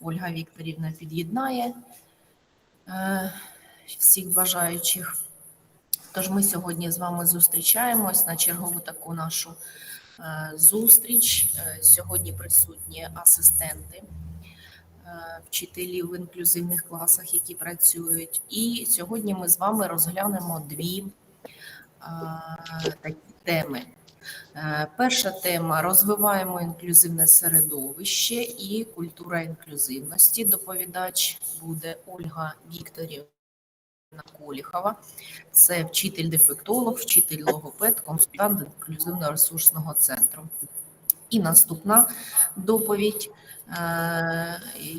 Ольга Вікторівна під'єднає е, всіх бажаючих. Тож ми сьогодні з вами зустрічаємось на чергову таку нашу е, зустріч. Е, Сьогодні присутні асистенти вчителів в інклюзивних класах, які працюють. І сьогодні ми з вами розглянемо дві такі теми. Е, Перша тема розвиваємо інклюзивне середовище і культура інклюзивності. Доповідач буде Ольга Вікторівна Коліхова. Це вчитель-дефектолог, вчитель логопед, консультант інклюзивно-ресурсного центру. І наступна доповідь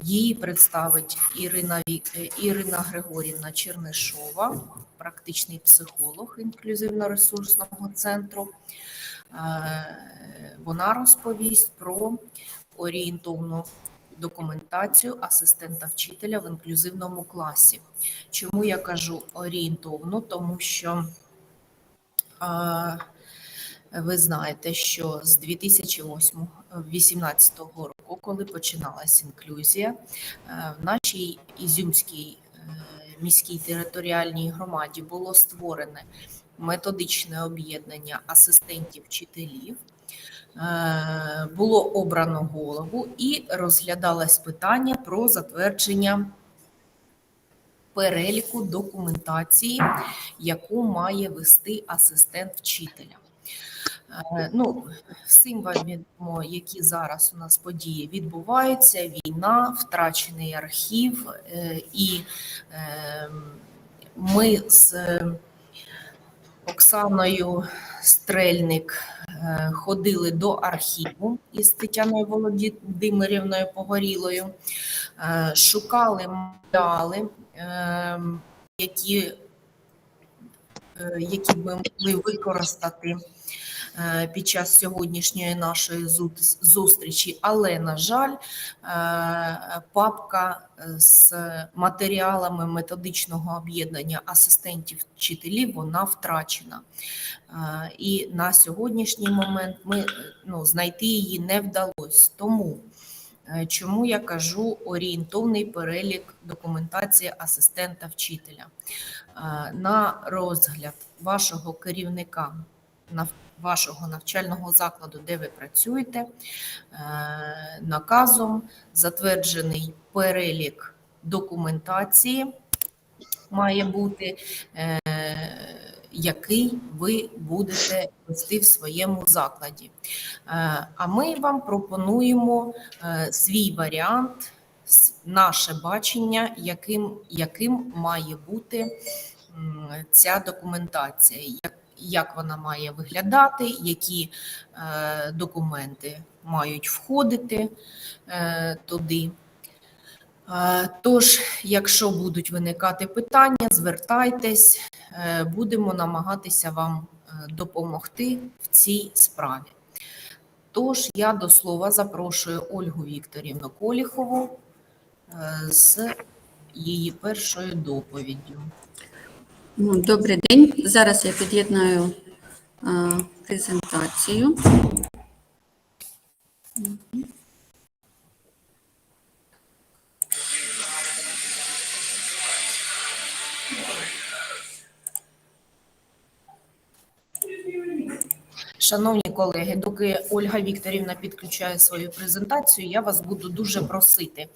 її представить Ірина, Вік- Ірина Григорівна Чернишова, практичний психолог інклюзивно-ресурсного центру. Е, Вона розповість про орієнтовну документацію асистента вчителя в інклюзивному класі. Чому я кажу орієнтовну? Тому що е, ви знаєте, що з 2018 року, коли починалася інклюзія, е, в нашій Ізюмській е, міській територіальній громаді було створене методичне об'єднання асистентів вчителів. Е, Було обрано голову і розглядалось питання про затвердження переліку документації, яку має вести асистент вчителя. Е, Ну, всім які зараз у нас події відбуваються: війна, втрачений архів, е, і е, ми з Оксаною Стрельник е, ходили до архіву із Тетяною Володимирівною Погорілою, е, шукали матеріали, е, які, е, які б ми могли використати. е, під час сьогоднішньої нашої зустрічі, але, на жаль, е, папка з матеріалами методичного об'єднання асистентів вчителів вона втрачена. Е, І на сьогоднішній момент ми е, ну, знайти її не вдалося. Тому е, чому я кажу орієнтовний перелік документації асистента вчителя Е, на розгляд вашого керівника нав- вашого навчального закладу, де ви працюєте, е, наказом затверджений перелік документації має бути, е, який ви будете вести в своєму закладі. Е, А ми вам пропонуємо свій варіант, наше бачення, яким, яким має бути ця документація. Як вона має виглядати, які е, документи мають входити е, туди. Е, Тож, якщо будуть виникати питання, звертайтесь, е, будемо намагатися вам е, допомогти в цій справі. Тож я до слова запрошую Ольгу Вікторівну Коліхову е, з її першою доповіддю. Ну, Добрий день. Зараз я під'єднаю презентацію. Шановні колеги, доки Ольга Вікторівна підключає свою презентацію, я вас буду дуже просити е,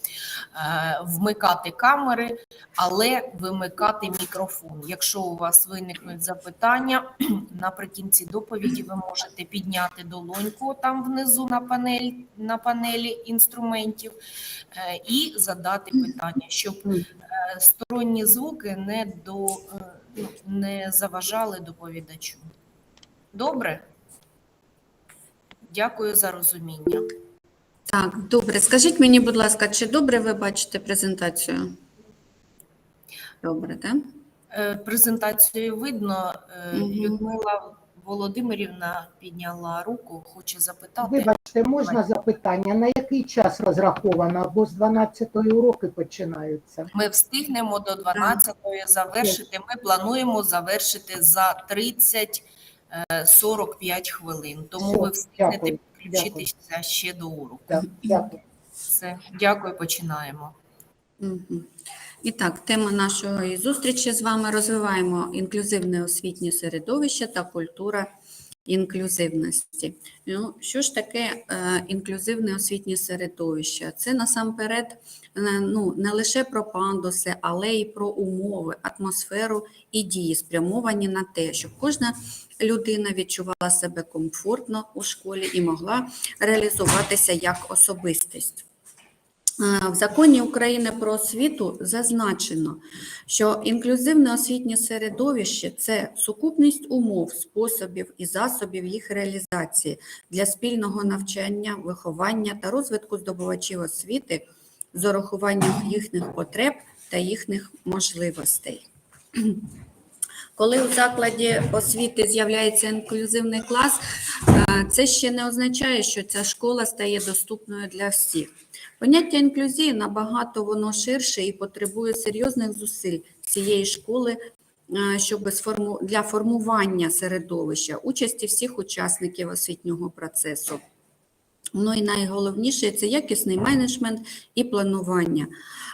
вмикати камери, але вимикати мікрофон. Якщо у вас виникнуть запитання, наприкінці доповіді ви можете підняти долоньку там внизу на панель на панелі інструментів е, і задати питання, щоб е, сторонні звуки не до ну, не заважали доповідачу. Добре? Дякую за розуміння. Так, добре. Скажіть мені, будь ласка, чи добре ви бачите презентацію? Добре, так? Е, Презентацію видно. Е, Мгм. Людмила Володимирівна підняла руку, хоче запитати. Вибачте, можна запитання, на який час розраховано, бо з 12-ї уроки починаються. Ми встигнемо до 12-ї завершити. Ми плануємо завершити за 30-45 хвилин. Тому Все, ви встигнете дякую, підключитися ще до уроку. Так, Дякую. Все, дякую, починаємо. І так, тема нашої зустрічі з вами розвиваємо інклюзивне освітнє середовище та культура інклюзивності. Ну, що ж таке е, інклюзивне освітнє середовище? Це насамперед е, ну, не лише про пандуси, але й про умови, атмосферу і дії, спрямовані на те, щоб кожна людина відчувала себе комфортно у школі і могла реалізуватися як особистість. Е, В законі України про освіту зазначено, що інклюзивне освітнє середовище це сукупність умов, способів і засобів їх реалізації для спільного навчання, виховання та розвитку здобувачів освіти з урахуванням їхніх потреб та їхніх можливостей. Коли у закладі освіти з'являється інклюзивний клас, е, це ще не означає, що ця школа стає доступною для всіх. Поняття інклюзії набагато воно ширше і потребує серйозних зусиль цієї школи е, щоб для формування середовища, участі всіх учасників освітнього процесу. Ну і найголовніше це якісний менеджмент і планування.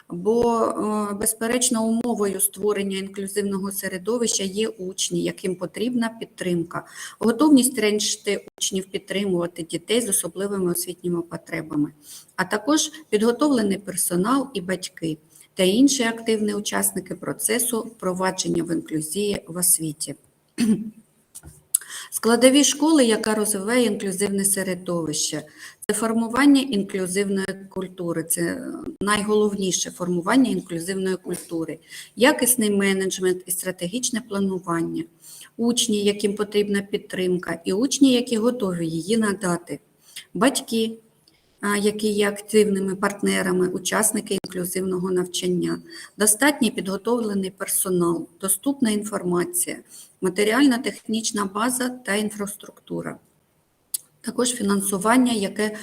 Бо, е, безперечно, умовою створення інклюзивного середовища є учні, яким потрібна підтримка, готовність решти учнів підтримувати дітей з особливими освітніми потребами, а також підготовлений персонал і батьки та інші активні учасники процесу впровадження в інклюзії в освіті. Складові школи, яка розвиває інклюзивне середовище, це формування інклюзивної культури, це е, найголовніше формування інклюзивної культури, якісний менеджмент і стратегічне планування, учні, яким потрібна підтримка, і учні, які готові її надати, батьки, які є активними партнерами, учасники інклюзивного навчання, достатній підготовлений персонал, доступна інформація, матеріальна технічна база та інфраструктура. Також фінансування, яке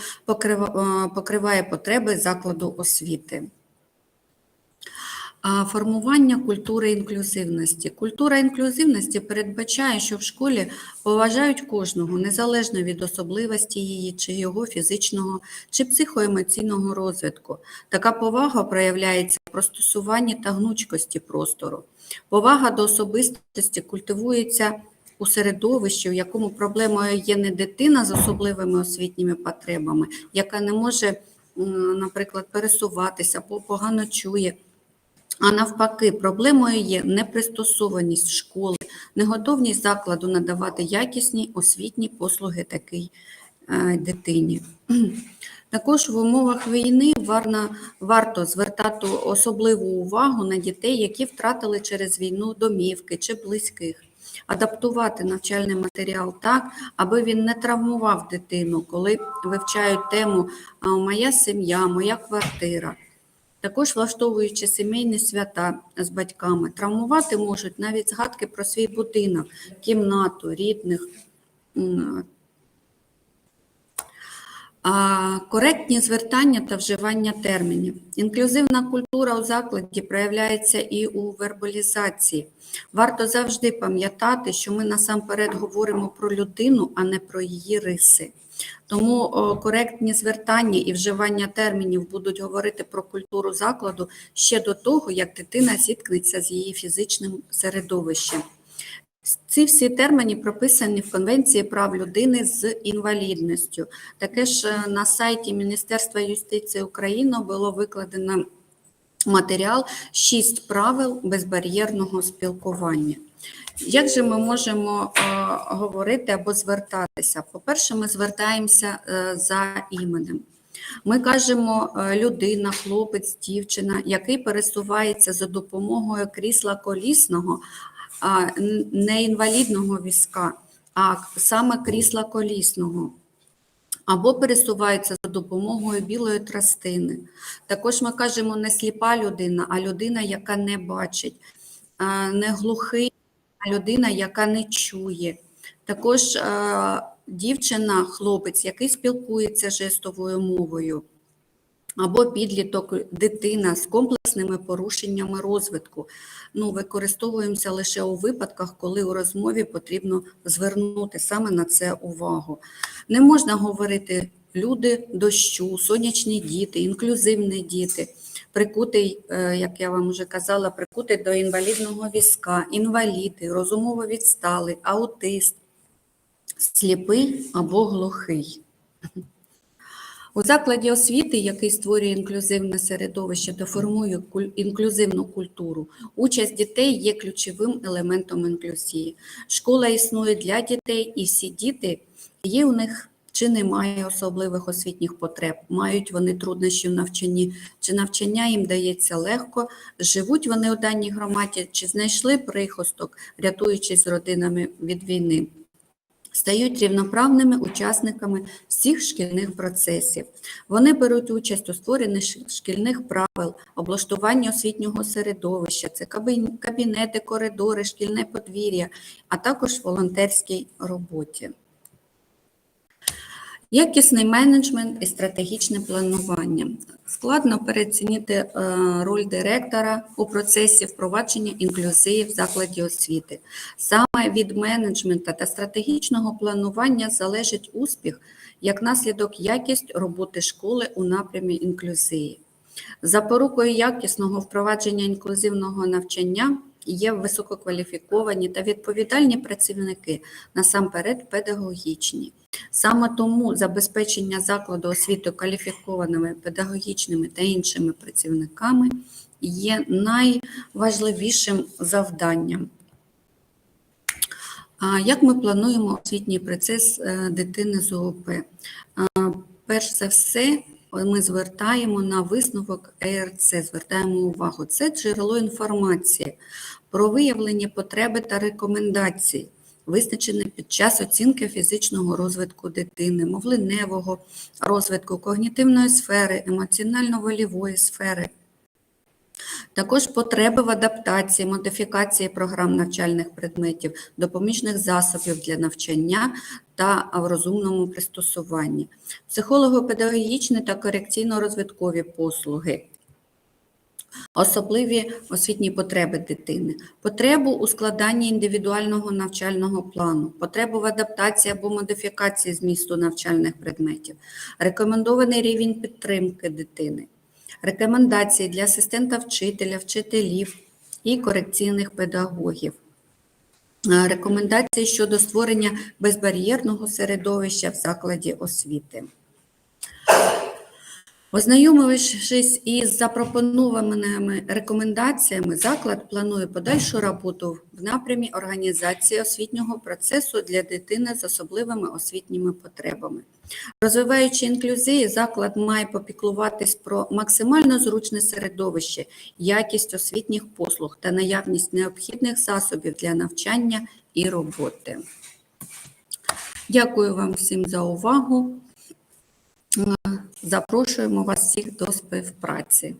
покриває потреби закладу освіти. Формування культури інклюзивності. Культура інклюзивності передбачає, що в школі поважають кожного, незалежно від особливості її, чи його фізичного, чи психоемоційного розвитку. Така повага проявляється в простосуванні та гнучкості простору. Повага до особистості культивується у середовищі, в якому проблемою є не дитина з особливими освітніми потребами, яка не може, наприклад, пересуватися, або погано чує. А навпаки, проблемою є непристосованість школи, неготовність закладу надавати якісні освітні послуги такій е, дитині. Також в умовах війни варто звертати особливу увагу на дітей, які втратили через війну домівки чи близьких. Адаптувати навчальний матеріал так, аби він не травмував дитину, коли вивчають тему Моя сім'я, моя квартира. Також влаштовуючи сімейні свята з батьками, травмувати можуть навіть згадки про свій будинок, кімнату, рідних. Коректні звертання та вживання термінів. Інклюзивна культура у закладі проявляється і у вербалізації. Варто завжди пам'ятати, що ми насамперед говоримо про людину, а не про її риси. Тому коректні звертання і вживання термінів будуть говорити про культуру закладу ще до того, як дитина зіткнеться з її фізичним середовищем. Ці всі терміни прописані в Конвенції прав людини з інвалідністю. Таке ж е, на сайті Міністерства юстиції України було викладено матеріал «Шість правил безбар'єрного спілкування. Як же ми можемо е, говорити або звертатися? По-перше, ми звертаємося е, за іменем. Ми кажемо е, людина, хлопець, дівчина, який пересувається за допомогою крісла колісного, не інвалідного візка, а саме крісла колісного. Або пересувається за допомогою білої тростини. Також ми кажемо не сліпа людина, а людина, яка не бачить, не глухий, а людина, яка не чує. Також е, дівчина, хлопець, який спілкується жестовою мовою, або підліток, дитина з комплексними порушеннями розвитку. Ну, використовуємося лише у випадках, коли у розмові потрібно звернути саме на це увагу. Не можна говорити люди дощу, сонячні діти, інклюзивні діти, прикутий, е, як я вам вже казала, прикутий до інвалідного візка, інваліди, розумово відсталий, аутист, сліпий або глухий. У закладі освіти, який створює інклюзивне середовище та формує інклюзивну культуру, участь дітей є ключовим елементом інклюзії. Школа існує для дітей, і всі діти є у них чи немає особливих освітніх потреб, мають вони труднощі в навчанні, чи навчання їм дається легко, живуть вони у даній громаді, чи знайшли прихисток, рятуючись родинами від війни стають рівноправними учасниками всіх шкільних процесів. Вони беруть участь у створенні шкільних правил, облаштуванні освітнього середовища, це кабінети, коридори, шкільне подвір'я, а також волонтерській роботі. Якісний менеджмент і стратегічне планування. Складно переоцінити е, роль директора у процесі впровадження інклюзії в закладі освіти. Саме від менеджменту та стратегічного планування залежить успіх як наслідок якість роботи школи у напрямі інклюзії. Запорукою якісного впровадження інклюзивного навчання є висококваліфіковані та відповідальні працівники, насамперед педагогічні. Саме тому забезпечення закладу освіти кваліфікованими педагогічними та іншими працівниками є найважливішим завданням. Як ми плануємо освітній процес е, дитини з ООП? Перш за все, ми звертаємо на висновок ЕРЦ, звертаємо увагу. Це джерело інформації про виявлення потреби та рекомендацій, визначені під час оцінки фізичного розвитку дитини, мовленевого розвитку, когнітивної сфери, емоціонально-волівої сфери. Також потреби в адаптації, модифікації програм навчальних предметів, допоміжних засобів для навчання та в розумному пристосуванні, психолого-педагогічні та корекційно-розвиткові послуги, особливі освітні потреби дитини, потребу у складанні індивідуального навчального плану, потребу в адаптації або модифікації змісту навчальних предметів, рекомендований рівень підтримки дитини, рекомендації для асистента вчителя, вчителів і корекційних педагогів. Е, Рекомендації щодо створення безбар'єрного середовища в закладі освіти. Ознайомившись із запропонованими рекомендаціями, заклад планує подальшу роботу в напрямі організації освітнього процесу для дитини з особливими освітніми потребами. Розвиваючи інклюзію, заклад має попіклуватись про максимально зручне середовище, якість освітніх послуг та наявність необхідних засобів для навчання і роботи. Дякую вам всім за увагу. Запрошуємо вас всіх до співпраці.